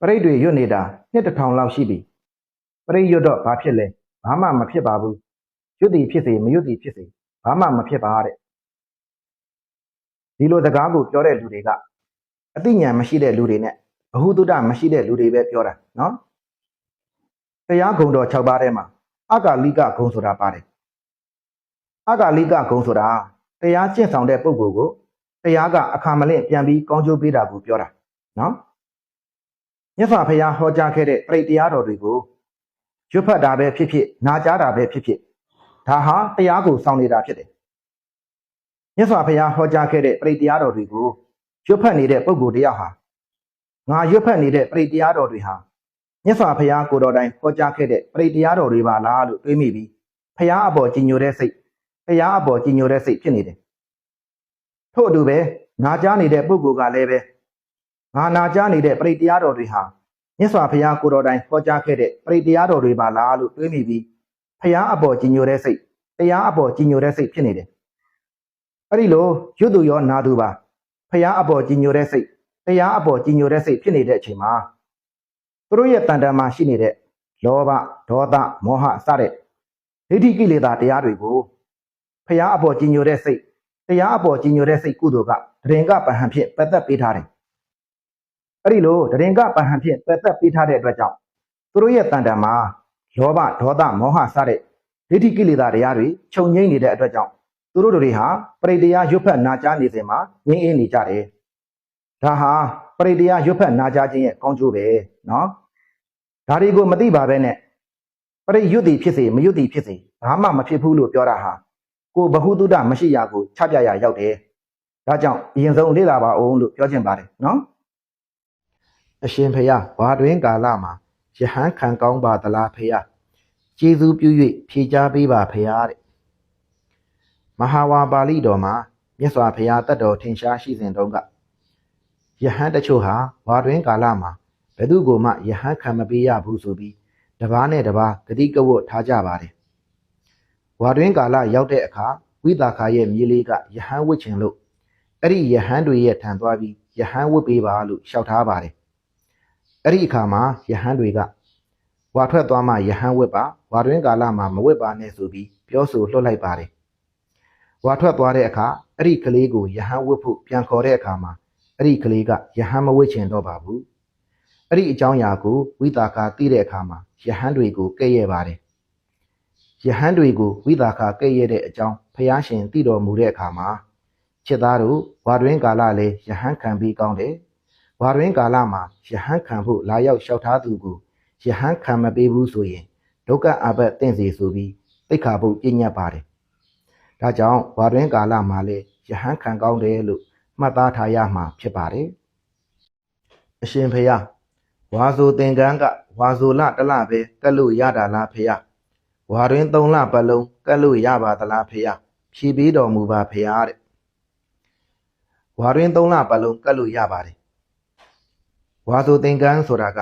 ပရိတ်တွေရွတ်နေတာနှစ်တစ်ထောင်လောက်ရှိပြီပရိတ်ရွတ်တော့ဘာဖြစ်လဲဘာမှမဖြစ်ပါဘူးရွတ်သည်ဖြစ်စေမရွတ်သည်ဖြစ်စေဘာမှမဖြစ်ပါတဲ့ဒီလိုစကားကိုပြောတဲ့လူတွေကအသိဉာဏ်မရှိတဲ့လူတွေနဲ့ဘ ഹു တုဒ္ဒမရှိတဲ့လူတွေပဲပြောတာနော်တရားဂုံတော်6ပါးထဲမှာအကာလိကဂုံဆိုတာပါတယ်အကာလိကဂုံဆိုတာတရားကျင့်ဆောင်တဲ့ပုဂ္ဂိုလ်ကိုတရားကအခါမလင့်ပြန်ပြီးကောင်းကျိုးပေးတာကိုပြောတာနော် မြတ်စွာဘုရားဟောကြားခဲ့တဲ့ပြိတ်တရားတော်တွေကိုရွတ်ဖတ်တာပဲဖြစ်ဖြစ်နာကြားတာပဲဖြစ်ဖြစ်ဒါဟာတရားကိုစောင့်နေတာဖြစ်တယ်မြတ်စွာဘုရားဟောကြားခဲ့တဲ့ပြိတ်တရားတော်တွေကိုရွတ်ဖတ်နေတဲ့ပုဂ္ဂိုလ်တစ်ယောက်ဟာငါရွတ်ဖတ်နေတဲ့ပြိတ်တရားတော်တွေဟာမြတ်စွာဘုရားကိုယ်တော်တိုင်ဟောကြားခဲ့တဲ့ပြိတ်တရားတော်တွေပါလားလို့တွေးမိပြီးဘုရားအပေါ်ကြီးညိုတဲ့စိတ်တရားအပေါ်ကြီးညိုတဲ့စိတ်ဖြစ်နေတယ်ထို့အတူပဲနာကြားနေတဲ့ပုဂ္ဂိုလ်ကလည်းပဲ ငါနာကြားနေတဲ့ပရိတရားတော်တွေဟာမြတ်စွာဘုရားကိုယ်တော်တိုင်ဟောကြားခဲ့တဲ့ပရိတရားတော်တွေပါလားလို့တွေးမိပြီးဘုရားအပေါ်ကြီးညိုတဲ့စိတ်တရားအပေါ်ကြီးညိုတဲ့စိတ်ဖြစ်နေတယ်။အဲ့ဒီလိုရွတ်သူရောနာသူပါဘုရားအပေါ်ကြီးညိုတဲ့စိတ်တရားအပေါ်ကြီးညိုတဲ့စိတ်ဖြစ်နေတဲ့အချိန်မှာသူတို့ရဲ့တန်တမ်းမှာရှိနေတဲ့လောဘဒေါသမောဟစတဲ့ဒိဋ္ဌိကိလေသာတရားတွေကိုဘုရားအပေါ်ကြီးညိုတဲ့စိတ်တရားအပေါ်ကြီးညိုတဲ့စိတ်ကုသိုလ်ကတရင်ကပဟံဖြင့်ပတ်သက်ပေးထားတယ် အဲ့ဒီလိုတရင်ကပဟံဖြင့်ပက်သက်ပေးထားတဲ့အတွက်ကြောင့်သူတို့ရဲ့တန်တန်မှာလောဘဒေါသမောဟစတဲ့ဒိဋ္ဌိကိလေသာတရားတွေခြုံငိမ့်နေတဲ့အတွက်ကြောင့်သူတို့တွေဟာပရိတရားရွတ်ဖက်နာကြားနေစဉ်မှာငြင်းအေးနေကြတယ်။ဒါဟာပရိတရားရွတ်ဖက်နာကြားခြင်းရဲ့ကောင်းကျိုးပဲနော်။ဒါတွေကိုမသိပါပဲနဲ့ပရိရွတ်သည်ဖြစ်စေမရွတ်သည်ဖြစ်စေဘာမှမဖြစ်ဘူးလို့ပြောတာဟာကိုယ်ဘ ഹു တုဒ္ဒမရှိရာကိုချပြရာရောက်တယ်။ဒါကြောင့်အရင်ဆုံးလေ့လာပါအောင်လို့ပြောချင်ပါတယ်နော်။ အရှင်ဖျားဝါတွင်ကာလမှာယဟန်ခံကောင်းပါသလားဖျားကျေးဇူးပြု၍ဖြေချပေးပါဖျားတဲ့မဟာဝါပါဠိတော်မှာမြတ်စွာဘုရားတတ်တော်ထင်ရှားရှိစဉ်တုန်းကယဟန်တချို့ဟာဝါတွင်ကာလမှာဘယ်သူကိုမှယဟန်ခံမပေးရဘူးဆိုပြီးတပားနဲ့တပားဂတိကဝတ်ထားကြပါတယ်ဝါတွင်ကာလရောက်တဲ့အခါဝိသခာရဲ့မြေးလေးကယဟန်ဝတ်ချင်လို့အဲ့ဒီယဟန်တွေရဲ့ထံသွားပြီးယဟန်ဝတ်ပေးပါလို့လျှောက်ထားပါတယ် အဲ့ဒီအခါမှာယဟန်တွေကဝါထွက်သွားမှယဟန်ဝစ်ပါဝါတွင်ကာလမှာမဝစ်ပါနဲ့ဆိုပြီးပြောဆိုလွှတ်လိုက်ပါတယ်ဝါထွက်သွားတဲ့အခါအဲ့ဒီကလေးကိုယဟန်ဝစ်ဖို့ပြန်ခေါ်တဲ့အခါမှာအဲ့ဒီကလေးကယဟန်မဝစ်ချင်တော့ပါဘူးအဲ့ဒီအကြောင်းအရာကိုဝိတာခာသိတဲ့အခါမှာယဟန်တွေကိုကဲ့ရဲ့ပါတယ်ယဟန်တွေကိုဝိတာခာကဲ့ရဲ့တဲ့အကြောင်းဖျားရှင်သိတော်မူတဲ့အခါမှာချစ်သားတို့ဝါတွင်ကာလလည်းယဟန်ခံပြီးကောင်းတယ် ဝါရင်းကာလမှာယဟန်ခံဖို့လာရောက်လျှောက်ထားသူကိုယဟန်ခံမပေးဘူးဆိုရင်ဒုက္ခအဘတ်တင့်စီဆိုပြီးသိက္ခာပုတ်ပြညတ်ပါတယ်။ဒါကြောင့်ဝါရင်းကာလမှာလည်းယဟန်ခံကောင်းတယ်လို့မှတ်သားထားရမှာဖြစ်ပါတယ်။အရှင်ဖေယဝါဆိုသင်္ကန်းကဝါဆိုလတစ်လပဲကတ်လို့ရတာလားဖေယ။ဝါရင်းသုံးလပတ်လုံးကတ်လို့ရပါသလားဖေယ။ဖြေပေးတော်မူပါဖေယတဲ့။ဝါရင်းသုံးလပတ်လုံးကတ်လို့ရပါတယ် ဝါဆိုသင်္ကန်းဆိုတာက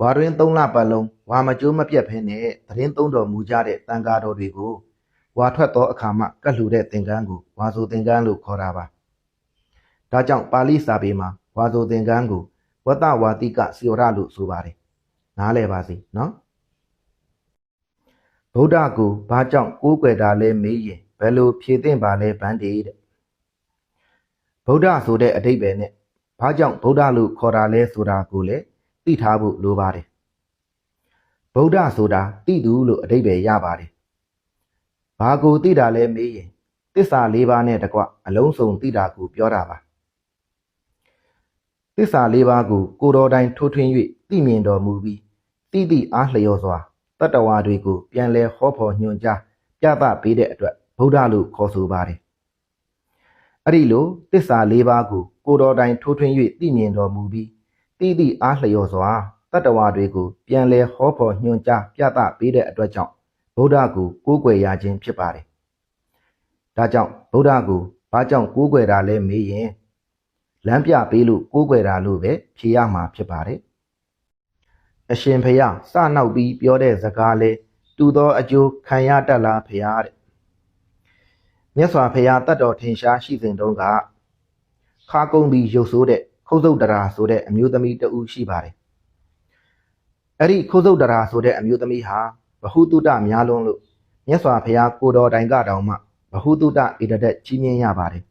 ဝါတွင်၃လပတ်လုံးဝါမကျိုးမပြတ်ဖဲနဲ့သတင်းသုံးတော်မူကြတဲ့တန်ဃာတော်တွေကိုဝါထွက်သောအခါမှကတ်လှူတဲ့သင်္ကန်းကိုဝါဆိုသင်္ကန်းလို့ခေါ်တာပါ။ဒါကြောင့်ပါဠိစာပေမှာဝါဆိုသင်္ကန်းကိုဝတ္တဝါတိကစီဝရလို့ဆိုပါတယ်။နားလည်ပါစေနော်။ဗုဒ္ဓကိုဘာကြောင့်ကိုးကွယ်တာလဲမေးရင်ဘယ်လိုဖြေသင့်ပါလဲဗန္ဒီတဲ့။ဗုဒ္ဓဆိုတဲ့အဓိပ္ပာယ်နဲ့ ဘာကြောင့်ဗုဒ္ဓလို့ခေါ်တာလဲဆိုတာကိုလည်းသိထားဖို့လိုပါတယ်ဗုဒ္ဓဆိုတာတိတူလို့အဓိပ္ပာယ်ရပါတယ်ဘာကိုသိတာလဲမေးရင်တစ္ဆာ၄ပါးနဲ့တကွအလုံးစုံသိတာကိုပြောတာပါတစ္ဆာ၄ပါးကိုကိုယ်တော်တိုင်ထိုးထွင်း၍သိမြင်တော်မူပြီးတိတိအားလျော်စွာတတ္တဝါတွေကိုပြန်လဲဟောဖို့ညွှန်ကြားပြသပေးတဲ့အတွက်ဗုဒ္ဓလို့ခေါ်ဆိုပါတယ် အဲ့ဒီလိုတစ္ဆာ၄ပါးကိုကိုယ်တော်တိုင်ထိုးထွင်း၍သိမြင်တော်မူပြီးတိတိအားလျော်စွာတတ္တဝါတွေကိုပြန်လဲဟောဖို့ညွှန်ကြားပြသပေးတဲ့အတွက်ကြောင့်ဗုဒ္ဓကိုကိုးကွယ်ရခြင်းဖြစ်ပါတယ်ဒါကြောင့်ဗုဒ္ဓကိုဘာကြောင့်ကိုးကွယ်တာလဲမေးရင်လမ်းပြပေးလို့ကိုးကွယ်တာလို့ပဲဖြေရမှာဖြစ်ပါတယ်အရှင်ဖျားစနောက်ပြီးပြောတဲ့စကားလဲတူသောအကျိုးခံရတတ်လားဖျားတဲ့ မြတ်စွာဘုရားတတ်တော်ထင်ရှားရှိစဉ်တုန်းကခါကုန်းပြီးရုပ်ဆိုးတဲ့ခုတ်စုတ်တရာဆိုတဲ့အမျိုးသမီးတဦးရှိပါတယ်အဲ့ဒီခုတ်စုတ်တရာဆိုတဲ့အမျိုးသမီးဟာဘဟုတုတများလုံးလို့မြတ်စွာဘုရားကိုတော်တိုင်ကတောင်မှဘဟုတုတဣတတက်ကြီးမြင့်ရပါတယ်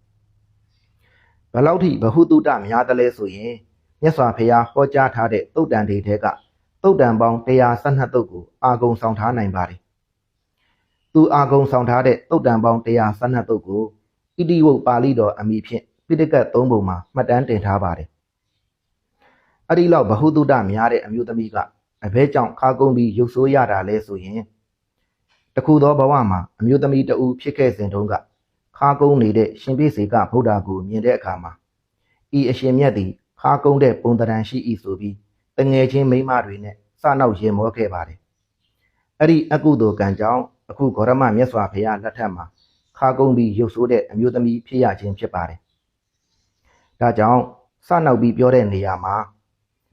ဘယ်လောက်ထိဘဟုတုတများတယ်လဲဆိုရင်မြတ်စွာဘုရားဟောကြားထားတဲ့တုတ်တန်တွေထဲကတုတ်တန်ပေါင်း112တုတ်ကိုအာဂုံဆောင်ထားနိုင်ပါတယ် သူအာဂုံဆောင်ထားတဲ့တုတ်တန်ပေါင်း112တုတ်ကိုဣတိဝုတ်ပါဠိတော်အမိဖြင့်ပိဋကတ်၃ပုံမှာမှတ်တမ်းတင်ထားပါတယ်။အဲ့ဒီလောက်ဘဟုတုတများတဲ့အမျိုးသမီးကအဘဲကြောင့်ခါကုန်းပြီးရုပ်ဆိုးရတာလဲဆိုရင်တခုသောဘဝမှာအမျိုးသမီးတဦးဖြစ်ခဲ့စဉ်တုန်းကခါကုန်းနေတဲ့ရှင်ပြည့်စေကဗုဒ္ဓကိုမြင်တဲ့အခါမှာဤအရှင်မြတ်သည်ခါကုန်းတဲ့ပုံတရံရှိ၏ဆိုပြီးတငယ်ချင်းမိန်းမတွေနဲ့စနောက်ရင်မောခဲ့ပါတယ်။အဲ့ဒီအကုသိုလ်ကံကြောင့် အခုဂေါရမမြတ်စွာဘုရားလက်ထက်မှာခါကုန်းပြီးရုပ်ဆိုးတဲ့အမျိုးသမီးဖြစ်ရခြင်းဖြစ်ပါတယ်။ဒါကြောင့်စနောက်ပြီးပြောတဲ့နေရာမှာ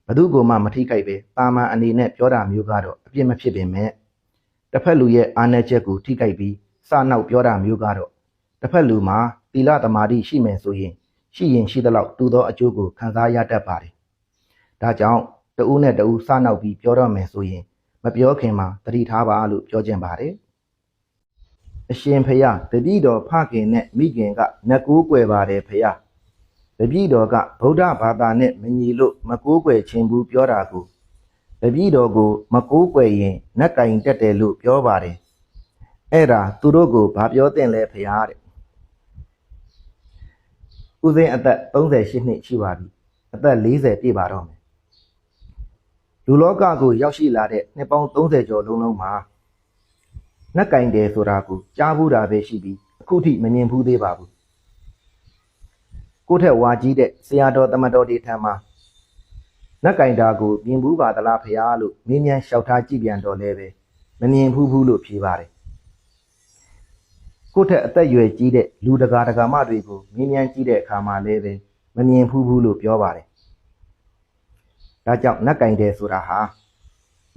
ဘသူကမှမထိခိုက်ပဲတာမန်အနေနဲ့ပြောတာမျိုးကတော့အပြစ်မဖြစ်ပေမဲ့တစ်ဖက်လူရဲ့အာဏာချက်ကိုထိခိုက်ပြီးစနောက်ပြောတာမျိုးကတော့တစ်ဖက်လူမှာသီလသမာဓိရှိမယ်ဆိုရင် ရှိရင်ရှိသလောက်တူသောအကျိုးကိုခံစားရတတ်ပါတယ်။ဒါကြောင့်တဦးနဲ့တဦးစနောက်ပြီးပြောတော့မယ်ဆိုရင် မပြောခင်မှာသတိထားပါလို့ပြောခြင်းပါတယ်။ အရှင်ဖျားတပည့်တော်ဖခင်နဲ့မိခင်ကငကိုးကွယ်ပါတယ်ဖျားတပည့်တော်ကဗုဒ္ဓဘာသာနဲ့မညီလို့မကိုးကွယ်ခြင်းဘူးပြောတာကိုတပည့်တော်ကိုမကိုးကွယ်ရင်နက်ကင်တက်တယ်လို့ပြောပါတယ်။အဲ့ဒါသူတို့ကိုဘာပြောတင်လဲဖျားတဲ့။ဦးစင်းအသက်38နှစ်ရှိပါပြီ။အသက်40ပြည့်ပါတော့မယ်။လူလောကကိုရောက်ရှိလာတဲ့နှစ်ပေါင်း30ကျော်လုံးလုံးမှာ နက်ကင်တယ်ဆိုတာကိုကြားဘူးတာပဲရှိပြီးအခုထိမမြင်ဘူးသေးပါဘူး။ကိုယ့်ထက်ဝါကြီးတဲ့ဆရာတော်တမတော်တွေထံမှာနက်ကင်တာကိုမြင်ဘူးပါသလားဖရာလို့မင်းမြန်လျှောက်ထားကြည့်ပြန်တော့လဲပဲမမြင်ဘူးဘူးလို့ဖြေပါတယ်ကိုယ့်ထက်အသက်အရွယ်ကြီးတဲ့လူတကာတကာမတွေကိုမင်းမြန်ကြည့်တဲ့အခါမှာလဲပဲမမြင်ဘူးဘူးလို့ပြောပါတယ်ဒါကြောင့်နက်ကင်တယ်ဆိုတာဟာ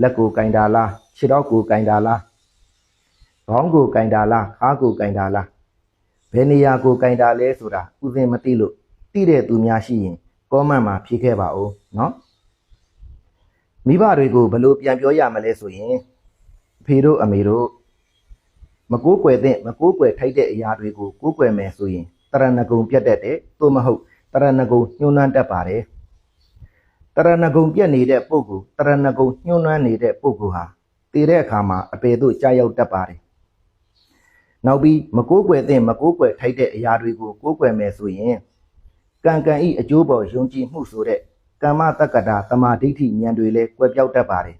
လက်ကိုကင်တာလားခြေတော့ကိုကင်တာလား ခေါင်းကိုကင်တာလားခါးကိုကင်တာလားဘယ်နေရာကိုကင်တာလဲဆိုတာဥစဉ်မသိလို့သိတဲ့သူများရှိရင်ကောမန့်မှာဖြေခဲ့ပါဦးเนาะမိဘတွေကိုဘယ်လိုပြန်ပြောရမလဲဆိုရင်အဖေတို့အမေတို့မကိုးကွယ်တဲ့မကိုးကွယ်ထိုက်တဲ့အရာတွေကိုကိုးကွယ်မယ်ဆိုရင်တရဏဂုံပြတ်တတ်တယ်သို့မဟုတ်တရဏဂုံညှိုးနှွမ်းတတ်ပါတယ်တရဏဂုံပြတ်နေတဲ့ပုဂ္ဂိုလ်တရဏဂုံညှိုးနှွမ်းနေတဲ့ပုဂ္ဂိုလ်ဟာတည်တဲ့အခါမှာအပေတို့ကြာရောက်တတ်ပါတယ် နောက်ပြီးမကိုးကွယ်တဲ့မကိုးကွယ်ထိုက်တဲ့အရာတွေကိုကိုးကွယ်မယ်ဆိုရင်ကံကံဤအကျိုးပေါ်ယုံကြည်မှုဆိုတဲ့ကမ္မတက္ကတာတမာဒိဋ္ဌိဉာဏ်တွေလည်းကွယ်ပြောက်တတ်ပါတယ်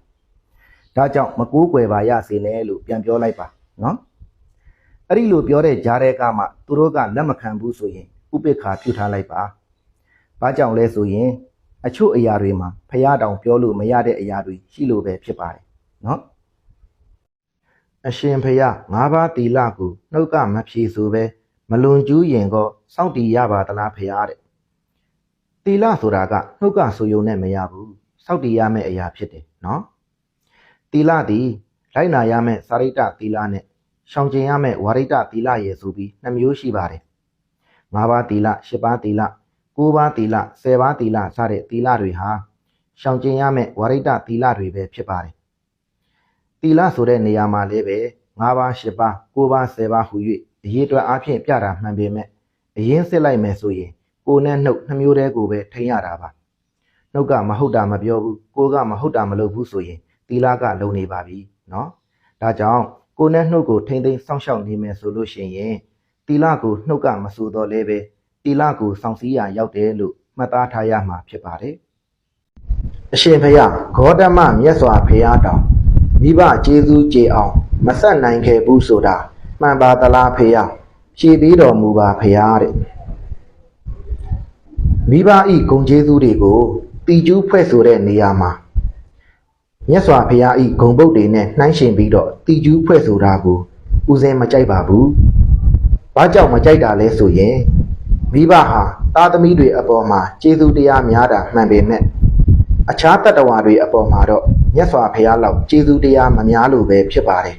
။ဒါကြောင့်မကိုးကွယ်ပါရစေနဲ့လို့ပြန်ပြောလိုက်ပါနော်။အဲ့ဒီလိုပြောတဲ့ဂျားတဲ့ကမှသူတို့ကလက်မခံဘူးဆိုရင်ဥပိ္ပခာပြုထားလိုက်ပါ။ဘာကြောင့်လဲဆိုရင်အချို့အရာတွေမှာဖျားတောင်ပြောလို့မရတဲ့အရာတွေရှိလို့ပဲဖြစ်ပါတယ်နော်။ အရှင်ဖျား၅ပါးတီလကိုနှုတ်ကမဖြေဆိုပဲမလွန်ကျူးရင်ကောစောင့်တည်ရပါသလားဖျားတဲ့တီလဆိုတာကနှုတ်ကဆိုယုံနဲ့မရဘူးစောက်တည်ရမယ့်အရာဖြစ်တယ်နော်တီလသည်လိုက်နာရမယ့်စာရိတ္တတီလနဲ့ရှောင်ကျင်ရမယ့်ဝါရိတ္တတီလရဲ့ဆိုပြီးနှစ်မျိုးရှိပါတယ်၅ပါးတီလ၈ပါးတီလ၉ပါးတီလ၁၀ပါးတီလစတဲ့တီလတွေဟာရှောင်ကျင်ရမယ့်ဝါရိတ္တတီလတွေပဲဖြစ်ပါတယ် တီလဆိုတဲ့နေရာမှာလည်းပဲ၅ပါး၈ပါး၉ပါး၁၀ပါးဟူ၍အရေးအတွက်အဖြစ်ပြတာမှန်ပေမဲ့အရင်စစ်လိုက်မယ်ဆိုရင်ကိုနဲ့နှုတ်နှမျိုးတည်းကိုပဲထိန်းရတာပါနှုတ်ကမဟုတ်တာမပြောဘူးကိုကမဟုတ်တာမလုပ်ဘူးဆိုရင်တီလာကလုံနေပါပြီနော်ဒါကြောင့်ကိုနဲ့နှုတ်ကိုထိမ့်သိမ်းစောင့်ရှောက်နေမယ်ဆိုလို့ရှိရင်တီလာကိုနှုတ်ကမဆူတော့လဲပဲတီလာကိုစောင့်စည်းရရောက်တယ်လို့မှတ်သားထားရမှာဖြစ်ပါတယ်အရှင်ဖျားဂေါတမမြတ်စွာဘုရားတောင် မိဘကျေးဇူးကြေအောင် မဆက်နိုင်ခဲ့ဘူးဆိုတာမှန်ပါသလားဖေယဖြည်သေးတော်မူပါဖေယတဲ့မိဘဤဂုံကျေးဇူးတွေကိုတီကျူးဖွဲ့ဆိုတဲ့နေရာမှာမြတ်စွာဘုရားဤဂုံပုတ်တွေနဲ့နှိုင်းယှဉ်ပြီးတော့တီကျူးဖွဲ့ဆိုတာကိုဦးစင်းမကြိုက်ပါဘူး။ဘာကြောင့်မကြိုက်တာလဲဆိုရင်မိဘဟာသားသမီးတွေအပေါ်မှာကျေးဇူးတရားများတာမှန်ပေမဲ့အခြားတတ္တဝါတွေအပေါ်မှာတော့ မြတ်စွာဘုရားလောက်ကျေးဇူးတရားမများလို့ပဲဖြစ်ပါတယ်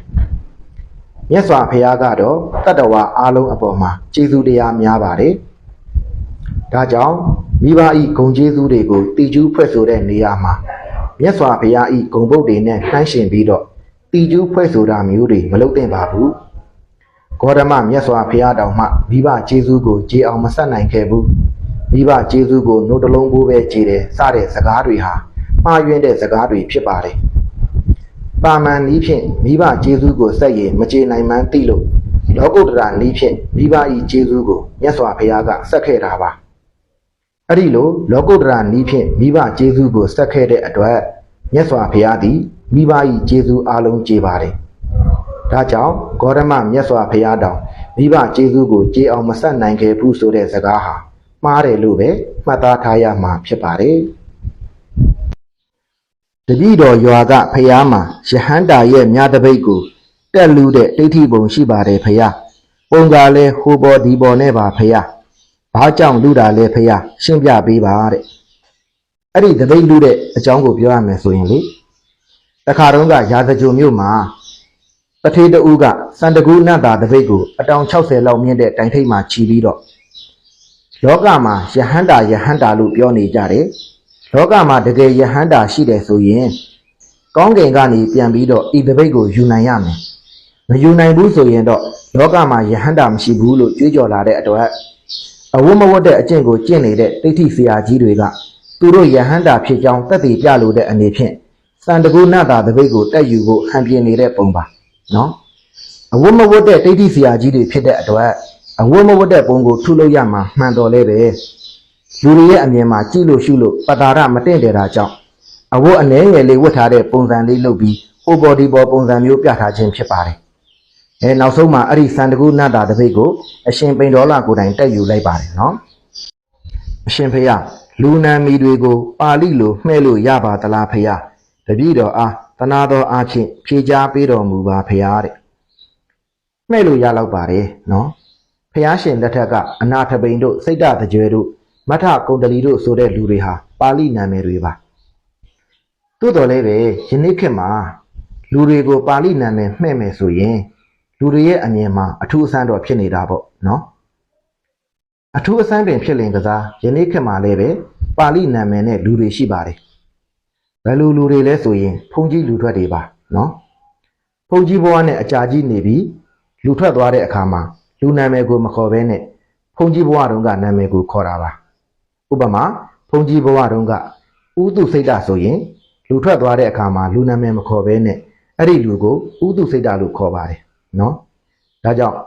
။မြတ်စွာဘုရားကတော့တတ္တဝါအားလုံးအပေါ်မှာကျေးဇူးတရားများပါတယ်။ဒါကြောင့်မိဘဤဂုံကျေးဇူးတွေကိုတီကျူးဖွဲ့ဆိုတဲ့နေရာမှာမြတ်စွာဘုရားဤဂုံပုတ်တွေနဲ့နှိုင်းရှင်ပြီးတော့တီကျူးဖွဲ့ဆိုတာမျိုးတွေမလုပ်သင့်ပါဘူးဂေါတမမြတ်စွာဘုရားတောင်မှမိဘကျေးဇူးကိုကြေအောင်မဆက်နိုင်ခဲ့ဘူးမိဘကျေးဇူးကိုနှုတ်တလုံးပိုးပဲကြေတယ်စတဲ့စကားတွေဟာ မှားယွင်းတဲ့စကားတွေဖြစ်ပါတယ်ပါမန်ဤဖြင့်မိဘကျေးဇူးကိုဆက်ရည်မကြေနိုင်မှန်းသိလို့လောကုတ္တရာဤဖြင့်မိဘဤကျေးဇူးကိုမြတ်စွာဘုရားကဆက်ခဲ့တာပါအဲ့ဒီလိုလောကုတ္တရာနီးဖြင့်မိဘကျေးဇူးကိုစက်ခဲ့တဲ့အတွက်မြတ်စွာဘုရားသည်မိဘ၏ကျေးဇူးအလုံးကျေပါတယ်။ဒါကြောင့်ဂေါရမမြတ်စွာဘုရားတောင်မိဘကျေးဇူးကိုကျေအောင်မဆက်နိုင်ခဲ့ဘူးဆိုတဲ့စကားဟာမှားတယ်လို့ပဲမှတ်သားထားရမှာဖြစ်ပါတယ်။ တတိတော်ရွာကဘုရားမှာယဟန္တာရဲ့မြတ်တပိတ်ကိုတက်လူတဲ့ဒိဋ္ဌိပုံရှိပါတယ်ဘုရား။ပုံကလည်းဟိုပေါ်ဒီပေါ်နဲ့ပါဘုရား။ဘာကြောင့်လူတာလဲဖះရှင်းပြပေးပါတဲ့အဲ့ဒီတပိတ်လူတဲ့အကြောင်းကိုပြောရမယ်ဆိုရင်လေတခါတုန်းကရာဇကြိုမြို့မှာတထေးတူကစန္ဒကူနတ်တာတပိတ်ကိုအတောင်60လောက်မြင့်တဲ့တိုင်ထိပ်မှာခြီးပြီးတော့လောကမှာယဟန္တာယဟန္တာလို့ပြောနေကြတယ် လောကမှာတကယ်ယဟန္တာရှိတယ်ဆိုရင်ကောင်းကင်ကနေပြန်ပြီးတော့ဤတပိတ်ကိုယူနိုင်ရမယ်မယူနိုင်ဘူးဆိုရင်တော့လောကမှာယဟန္တာမရှိဘူးလို့ကြွေးကြော်လာတဲ့အတွက်အဝတ်မဝတ်တဲ့အကျင့်ကိုကျင့်နေတဲ့တိဋ္ဌိဆရာကြီးတွေကသူတို့ယဟန္တာဖြစ်ကြောင်းတက်တည်ပြလိုတဲ့အနေဖြင့်စံတကူနတ်တာတပိတ်ကိုတက်ယူဖို့ဟန်ပြင်းနေတဲ့ပုံပါနော်အဝတ်မဝတ်တဲ့တိဋ္ဌိဆရာကြီးတွေဖြစ်တဲ့အတွက်အဝတ်မဝတ်တဲ့ပုံကိုထုလို့ရမှာမှန်တော်လဲပဲ လူတွေရဲ့အမြင်မှာကြည့်လို့ရှုလို့ပတာရမတင့်တယ်တာကြောင့်အဝတ်အနှဲငယ်လေးဝတ်ထားတဲ့ပုံစံလေးလုပ်ပြီးဟိုဘော်ဒီဘော်ပုံစံမျိုးပြထားခြင်းဖြစ်ပါတယ်အဲနောက်ဆုံးမှာအဲ့ဒီစန္ဒကုနတ်တာတပိတ်ကိုအရှင်ပိန်ဒေါလာကိုယ်တိုင်တက်ယူလိုက်ပါတယ်နော်အရှင်ဖေယလူနာမီတွေကိုပါဠိလိုမှဲ့လို့ရပါသလားဖေယတပည့်တော်အားတနာတော်အားဖြင့်ဖြေကြားပေးတော်မူပါဖေယတဲ့မှဲ့လို့ရတော့ပါတယ်နော်ဖះရှင်လက်ထက်ကအနာထပိန်တို့စိတ်တတကြွယ်တို့ မထကုံတလီတို့ဆိုတဲ့လူတွေဟာပါဠိနာမည်တွေပါသို့တော်လည်းပဲယနေ့ခေတ်မှာလူတွေကိုပါဠိနာမည်မှဲ့မယ်ဆိုရင်လူတွေရဲ့အမြင်မှာအထူးအဆန်းတော့ဖြစ်နေတာပေါ့နော်အထူးအဆန်းတွင်ဖြစ်လင်ကစားယနေ့ခေတ်မှာလည်းပဲပါဠိနာမည်နဲ့လူတွေရှိပါတယ်ဘယ်လိုလူတွေလဲဆိုရင်ဖုန်ကြီးလူထွက်တွေပါနော်ဖုန်ကြီးဘဝနဲ့အကြာကြီးနေပြီးလူထွက်သွားတဲ့အခါမှာလူနာမည်ကိုမခေါ်ဘဲနဲ့ဖုန်ကြီးဘဝတုန်းကနာမည်ကိုခေါ်တာပါ ဥပမာဖုန်ကြီးဘဝတုန်းကဥတုစိတ်တဆိုရင်လူထွက်သွားတဲ့အခါမှာလူနာမည်မခေါ်ဘဲနဲ့အဲ့ဒီလူကိုဥတုစိတ်တလို့ခေါ်ပါတယ်နော်ဒါကြောင့်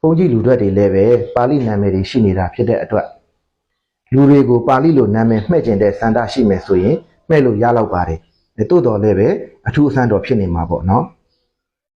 ဘုန်းကြီးလူတွေတွေလည်းပဲပါဠိနာမည်တွေရှိနေတာဖြစ်တဲ့အတွက်လူတွေကိုပါဠိလိုနာမည်မှဲ့ကျင်တဲ့စန္ဒရှိမယ်ဆိုရင်မှဲ့လို့ရတော့ပါတယ်ဒါတိုးတော်လည်းပဲအထူးအဆန်းတော်ဖြစ်နေမှာပေါ့နော်